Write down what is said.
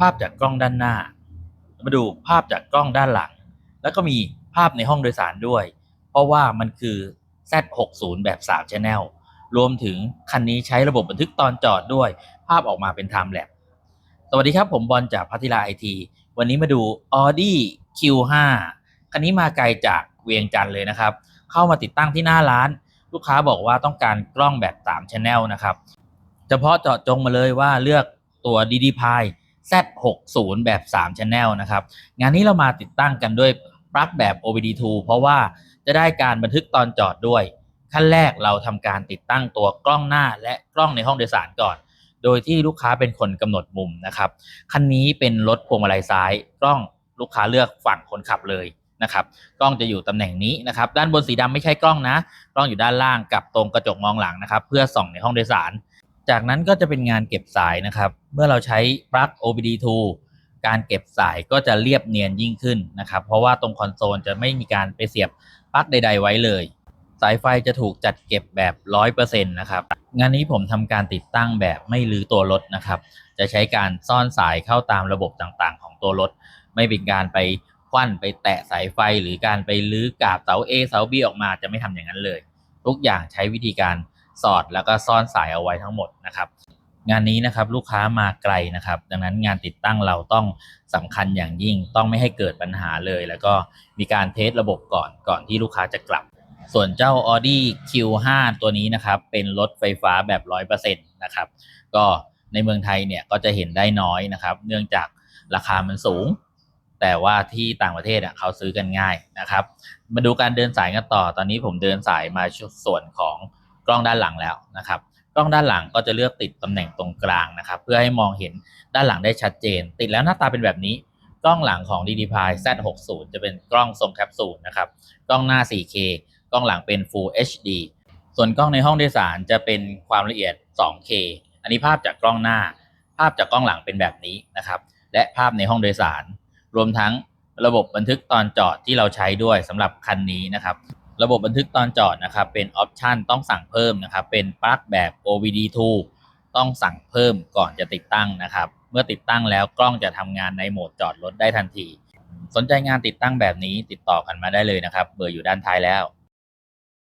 ภาพจากกล้องด้านหน้า มาดูภาพจากกล้องด้านหลัง แล้วก็มีภาพในห้องโดยสารด้วย เพราะว่ามันคือ Z60 แบบ3 Channel รวมถึงคันนี้ใช้ระบบบันทึกตอนจอดด้วย ภาพออกมาเป็น Time Lapse สวัสดีครับผมบอลจากพัทยาไอทีวันนี้มาดู Audi Q5 คันนี้มาไกลจากเวียงจันทร์เลยนะครับ เข้ามาติดตั้งที่หน้าร้าน ลูกค้าบอกว่าต้องการกล้องแบบ3 Channel นะครับเฉพาะเจาะจงมาเลยว่าเลือกตัว DD p i Z60 แบบ3 Channel นะครับ งานนี้เรามาติดตั้งกันด้วยปลั๊กแบบ OBD2 เพราะว่าจะได้การบันทึกตอนจอดด้วย ขั้นแรกเราทำการติดตั้งตัวกล้องหน้าและกล้องในห้องโดยสารก่อน โดยที่ลูกค้าเป็นคนกำหนดมุมนะครับ คันนี้เป็นรถพวงมาลัยซ้าย กล้องลูกค้าเลือกฝั่งคนขับเลยนะครับ กล้องจะอยู่ตำแหน่งนี้นะครับ ด้านบนสีดำไม่ใช่กล้องนะ กล้องอยู่ด้านล่างกับตรงกระจกมองหลังนะครับ เพื่อส่องในห้องโดยสาร จากนั้นก็จะเป็นงานเก็บสายนะครับ เมื่อเราใช้ปลั๊ก OBD2 การเก็บสายก็จะเรียบเนียนยิ่งขึ้นนะครับ เพราะว่าตรงคอนโซลจะไม่มีการไปเสียบปลั๊กใด ๆ ไว้เลย สายไฟจะถูกจัดเก็บแบบ 100%นะครับ งานนี้ผมทำการติดตั้งแบบไม่ลื้อตัวรถนะครับ จะใช้การซ่อนสายเข้าตามระบบต่างๆ ของตัวรถ ไม่เป็นการไปควันไปแตะสายไฟหรือการไปลื้อกาบเสา A เสา B ออกมาจะไม่ทำอย่างนั้นเลย ทุกอย่างใช้วิธีการ สอดแล้วก็ซ่อนสายเอาไว้ทั้งหมดนะครับ งานนี้นะครับลูกค้ามาไกลนะครับ ดังนั้นงานติดตั้งเราต้องสำคัญอย่างยิ่งต้องไม่ให้เกิดปัญหาเลย แล้วก็มีการเทสระบบก่อนก่อนที่ลูกค้าจะกลับ ส่วนเจ้า Audi Q5 ตัวนี้นะครับ เป็นรถไฟฟ้าแบบ 100%นะครับ ก็ในเมืองไทยเนี่ยก็จะเห็นได้น้อยนะครับ เนื่องจากราคามันสูง แต่ว่าที่ต่างประเทศเขาซื้อกันง่ายนะครับ มาดูการเดินสายกันต่อตอนนี้ผมเดินสายมาส่วนของ ล้องด้านหลังแล้วนะครับกล้องด้านหลังก็จะเลือกติดตำแหน่งตรงกลางนะครับ เพื่อให้มองเห็นด้านหลังได้ชัดเจน ติดแล้วหน้าตาเป็นแบบนี้ กล้องหลังของ d d p i Z60 จะเป็นกล้องทรงแคปซูลนะครับกล้องหน้า 4K กล้องหลังเป็น Full HD ส่วนกล้องในห้องโดยสารจะเป็นความละเอียด 2K อันนี้ภาพจากกล้องหน้า ภาพจากกล้องหลังเป็นแบบนี้นะครับ และภาพในห้องโดยสาร รวมทั้งระบบบันทึกตอนจอดที่เราใช้ด้วยสำหรับคันนี้นะครับ ระบบบันทึกตอนจอดนะครับ เป็นออปชันต้องสั่งเพิ่มนะครับ เป็นปลั๊กแบบ OBD2 ต้องสั่งเพิ่มก่อนจะติดตั้งนะครับ เมื่อติดตั้งแล้วกล้องจะทำงานในโหมดจอดรถได้ทันที สนใจงานติดตั้งแบบนี้ติดต่อกันมาได้เลยนะครับ เบอร์อยู่ด้านท้ายแล้ว